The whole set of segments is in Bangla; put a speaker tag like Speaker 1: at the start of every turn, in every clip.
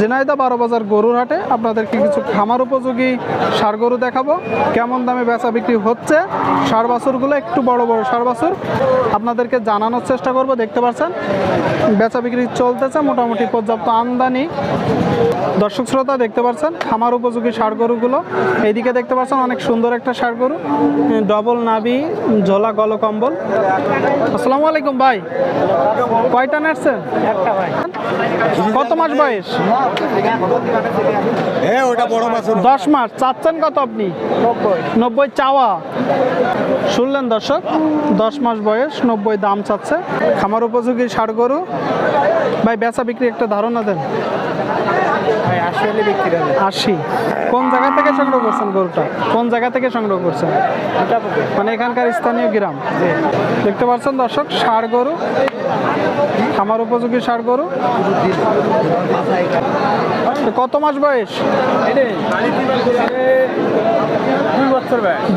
Speaker 1: ঝিনাইদা বারো বাজার গরুর হাটে আপনাদেরকে কিছু খামার উপযোগী সার গরু দেখাবো। কেমন দামে বেচা বিক্রি হচ্ছে? সার বাছুরগুলো একটু বড় বড় সার বাছুর। আপনাদেরকে জানানোর চেষ্টা করব দেখতে পাচ্ছেন? বেচা বিক্রি চলতেছে মোটামুটি পর্যাপ্ত আমদানি। দর্শক শ্রোতা দেখতে পাচ্ছেন? খামার উপযোগী সার গরুগুলো। এইদিকে দেখতে পাচ্ছেন অনেক সুন্দর একটা সার গরু। ডবল নাবি ঝোলা গলকম্বল। আসসালামু আলাইকুম ভাই। কয়টা নাচছেন কত মাস বয়স? দশ মাস চাচ্ছেন কত আপনি? নব্বই। চাওয়া। শুনলেন দর্শক দশ মাস বয়স নব্বই দাম চাচ্ছে। খামার উপযোগী সার গরু। ভাই বেচা বিক্রি একটা ধারণা দেন।
Speaker 2: আসলে বিক্রি হবে।
Speaker 1: আশি। কোন জায়গা থেকে সংগ্রহ করছেন গরুটা? কোন জায়গা থেকে সংগ্রহ করছেন? মানে এখানকার স্থানীয় গ্রাম। দেখতে পাচ্ছেন দর্শক সার গরু। খামার উপযোগী সার গরু। কত মাস বয়স?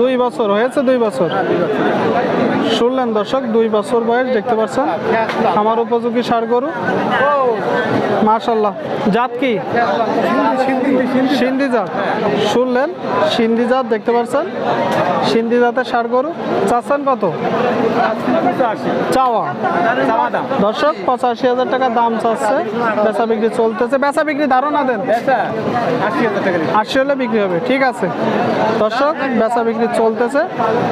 Speaker 2: দুই বছর
Speaker 1: হয়েছে দুই বছর? শুনলেন দর্শক দুই বছর বয়স দেখতে পাচ্ছেন? আমার উপযোগী সার গরু। মাশাল্লাহ জাত কি? সিন্ধি জাত। শুনলেন? সিন্ধি জাত দেখতে পাচ্ছেন? সিন্ধি জাতের সার গরু। চাচ্ছেন কত? চাওয়া। দর্শক পঁচাশি হাজার টাকা দাম চাচ্ছে। বেচা বিক্রি চলতেছে। বেচা বিক্রি ধারণা দেন।
Speaker 2: আশি
Speaker 1: হলে বিক্রি হবে, ঠিক আছে। দর্শক, বেচা বিক্রি চলতেছে।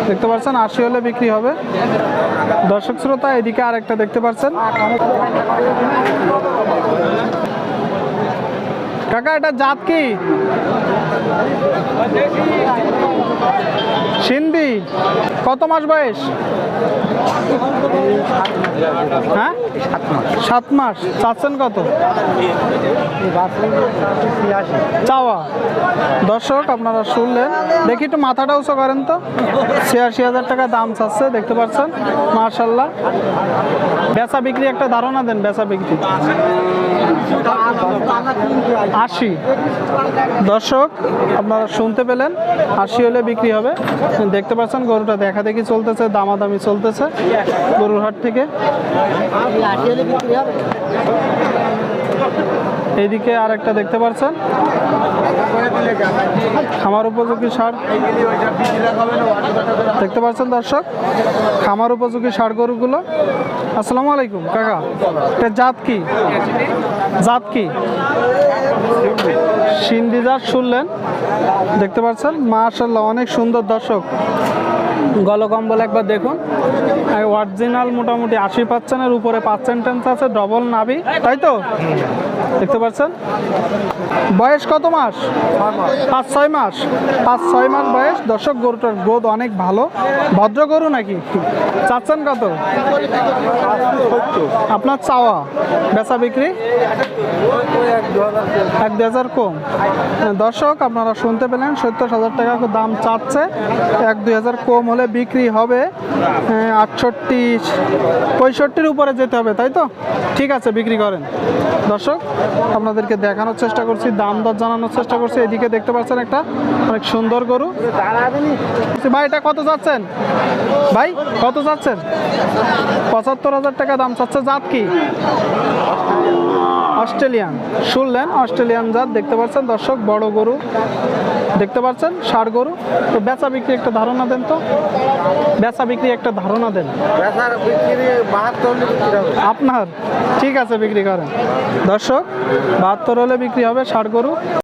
Speaker 1: দেখতে পাচ্ছেন, আশি হলে বিক্রি হবে। দর্শক শ্রোতা, এদিকে আরেকটা দেখতে পাচ্ছেন। কাকা, এটা জাত কি? সিন্ধি। কত মাস বয়স? হ্যাঁ? সাত মাস। চাচ্ছেন কত? চাওয়া। দর্শক, আপনারা শুনলেন। দেখি একটু মাথাটা উঁচু করেন তো। ছিয়াশি হাজার টাকা দাম চাচ্ছে, দেখতে পাচ্ছেন? মার্শাল্লাহ বেচা বিক্রি একটা ধারণা দেন, বেচা বিক্রি। আশি। দর্শক, আপনারা শুনতে পেলেন। আশি হলে বিক্রি হবে। দেখতে পাচ্ছেন, গরুটা দেখা দেখি চলতেছে, দামাদামি চলতেছে। গরুর হাট থেকে। এইদিকে আর একটা দেখতে পাচ্ছেন? খামার উপযোগী সার। দেখতে পাচ্ছেন দর্শক? খামার উপযোগী সার গরুগুলো। আসসালামু আলাইকুম, কাকা। এটা জাত কি? জাত কি? জাত শুনলেন। দেখতে পাচ্ছেন? মাশাল্লাহ অনেক সুন্দর দর্শক। গলকম্বল একবার দেখুন। অরিজিনাল মোটামুটি আশি পার্সেন্টের উপরে পাঁচ পার্সেন্টেন্স আছে ডবল নাবি তাই তো? দেখতে পাচ্ছেন? বয়স কত মাস? পাঁচ ছয় মাস। পাঁচ ছয় মাস বয়স। দর্শক, গরুটার গ্রোথ অনেক ভালো। ভদ্র গরু নাকি? চাচ্ছেন কত? আপনার চাওয়া, বেচা বিক্রি? এক দু হাজার কম দর্শক, আপনারা শুনতে পেলেন, সত্তর হাজার টাকা দাম চাচ্ছে। এক, দুই হাজার কম হলে বিক্রি হবে। আটষট্টি, পঁয়ষট্টির উপরে যেতে হবে, তাই তো? ঠিক আছে, বিক্রি করেন। দর্শক, আপনাদেরকে দেখানোর চেষ্টা করছি, দাম দর জানানোর চেষ্টা করছি। এদিকে দেখতে পাচ্ছেন একটা অনেক সুন্দর গরু। ভাই, এটা কত যাচ্ছেন? ভাই, কত যাচ্ছেন? পঁচাত্তর হাজার টাকা দাম চাচ্ছে জাত কি? অস্ট্রেলিয়ান। শুনলেন অস্ট্রেলিয়ান জাত দেখতে পাচ্ছেন দর্শক বড় গরু। দেখতে পাচ্ছেন ষাড় গরু। তো বেচা বিক্রি একটা ধারণা দেন তো। বেচা বিক্রি একটা ধারণা দেন। আপনার ঠিক আছে বিক্রি করেন। দর্শক বাহাত্তর হলে বিক্রি হবে ষাড় গরু।